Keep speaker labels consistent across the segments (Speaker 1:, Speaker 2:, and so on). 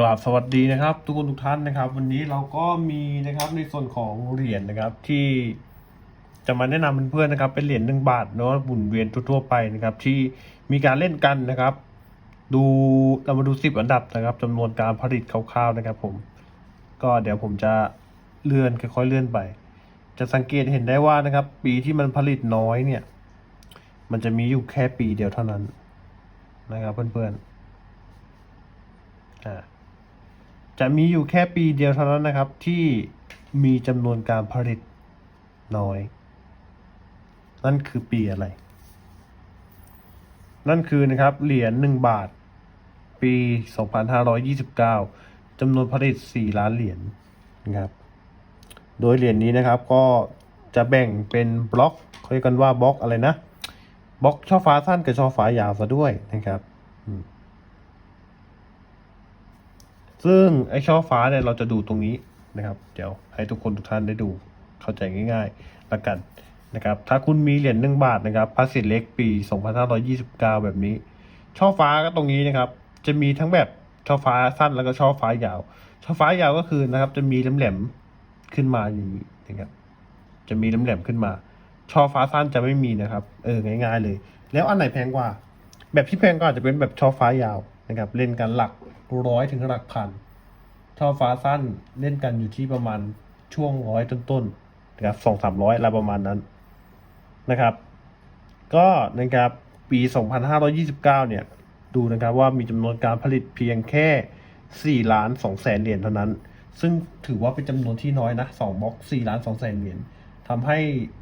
Speaker 1: กราบสวัสดีนะครับ ทุกคนทุกท่านนะครับ วันนี้เราก็มีนะครับในส่วนของเหรียญนะครับที่จะมาแนะนำเพื่อนๆนะครับ เป็นเหรียญหนึ่งบาทเนาะหมุนเวียนทั่วๆไปนะครับ ที่มีการเล่นกันนะครับ ดูเรามาดูสิบอันดับนะครับจำนวนการผลิตคร่าวๆนะครับ ผม ก็เดี๋ยวผมจะเลื่อนค่อยๆเลื่อนไป จะสังเกตเห็นได้ว่านะครับ ปีที่มันผลิตน้อยเนี่ย มันจะมีอยู่แค่ปีเดียวเท่านั้นนะครับ เพื่อนๆอ่า จะมีอยู่แค่ปีเดียวเท่านั้นนะครับที่มีจำนวนการผลิตน้อย นั่นคือปีอะไร นั่นคือนะครับเหรียญหนึ่งบาท ปี 2529จำนวนผลิต 4 ล้านเหรียญนะครับ โดยเหรียญนี้นะครับก็จะแบ่งเป็นบล็อกเขาเรียกกันว่าบล็อกอะไรนะบล็อกช่อฟ้าสั้นกับช่อฟ้ายาวซะด้วยนะครับอืม ซึ่งไอ้ช่อฟ้าเนี่ยเราจะดูตรงนี้นะครับ เดี๋ยวให้ทุกคนทุกท่านได้ดูเข้าใจง่ายๆละกันนะครับ ถ้าคุณมีเหรียญหนึ่งบาทนะครับภาษีเล็กปี 2529 แบบนี้ ช่อฟ้าก็ตรงนี้นะครับ จะมีทั้งแบบช่อฟ้าสั้นแล้วก็ช่อฟ้ายาว ช่อฟ้ายาวก็คือนะครับ จะมีแหลมๆขึ้นมาอย่างนี้นะครับ จะมีแหลมๆขึ้นมา ช่อฟ้าสั้นจะไม่มีนะครับ เออง่าย ๆ เลย แล้วอันไหนแพงกว่า แบบที่แพงก็อาจจะเป็นแบบช่อฟ้ายาวนะครับ เล่นกันหลัก ร้อยถึงหลักพันช่อฟ้าสั้นเล่นกันอยู่ที่ประมาณช่วงร้อยต้นๆนะครับสองสามร้อยอะไรประมาณนั้นนะครับ ก็นะครับปี 2529 เนี่ย ดูนะครับว่ามีจำนวนการผลิตเพียงแค่ 4 ล้าน2แสนเหรียญเท่านั้น ซึ่งถือว่าเป็นจำนวนที่น้อยนะ2บล็อก 4 ล้าน2แสนเหรียญทำให้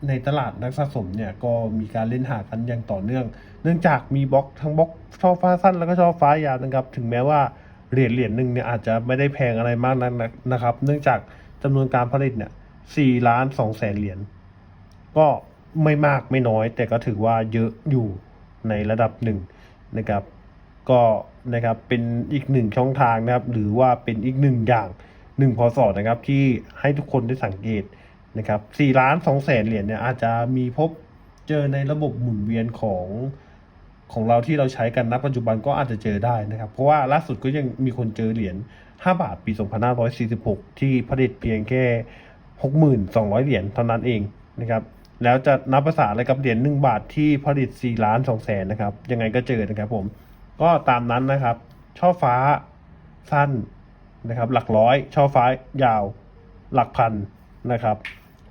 Speaker 1: ในตลาดนักสะสมเนี่ย ก็มีการเล่นหากันอย่างต่อเนื่อง เนื่องจากมีบล็อกทั้งบล็อกช่อฟ้าสั้นแล้วก็ช่อฟ้ายาวนะครับ ถึงแม้ว่า เหรียญเหรียญหนึ่งเนี่ยอาจจะไม่ได้แพงอะไรมากนักนะครับ เนื่องจากจำนวนการผลิตเนี่ย4ล้าน2แสนเหรียญก็ไม่มากไม่น้อย แต่ก็ถือว่าเยอะอยู่ในระดับหนึ่งนะครับ ก็นะครับเป็นอีกหนึ่งช่องทางนะครับ หรือว่าเป็นอีกหนึ่งอย่างหนึ่งพศนะครับที่ให้ทุกคนได้สังเกตนะครับสี่ล้านสองแสนเหรียญเนี่ยอาจจะมีพบเจอในระบบหมุนเวียนของ ของเราที่เราใช้กันณปัจจุบันก็อาจจะเจอได้นะครับ เพราะว่าล่าสุดก็ยังมีคนเจอเหรียญ 5 บาทปี 2546 ที่ผลิตเพียงแค่ 6,200 เหรียญเท่านั้นเองนะครับแล้วจะนับภาษาอะไรกับเหรียญ1บาทที่ผลิต 4 ล้าน2แสนนะครับ ยังไงก็เจอนะครับผมก็ตามนั้นนะครับ ช่อฟ้าสั้นนะครับ หลักร้อย ช่อฟ้ายาว หลักพันนะครับ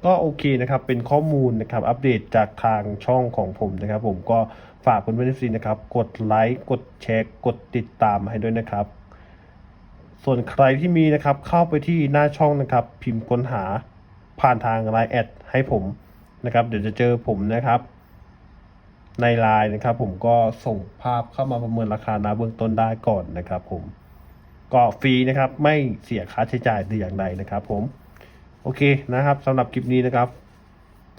Speaker 1: ก็โอเคนะครับเป็นข้อมูลนะครับ อัปเดตจากทางช่องของผมนะครับ ผมก็ ฝากเพื่อนๆซีนะครับ กดไลค์ กดแชร์ กดติดตามให้ด้วยนะครับ ส่วนใครที่มีนะครับเข้าไปที่หน้าช่องนะครับ พิมพ์ค้นหาผ่านทางไลน์แอดให้ผมนะครับ เดี๋ยวจะเจอผมนะครับ ในไลน์นะครับ ผมก็ส่งภาพเข้ามาประเมินราคานะเบื้องต้นได้ก่อนนะครับ ผมก็ฟรีนะครับ ไม่เสียค่าใช้จ่ายแต่อย่างใดนะครับ ผม โอเคนะครับสำหรับคลิปนี้นะครับ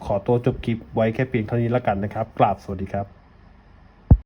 Speaker 1: ขอตัวจบคลิปไว้แค่เพียงเท่านี้แล้วกันนะครับกราบสวัสดีครับ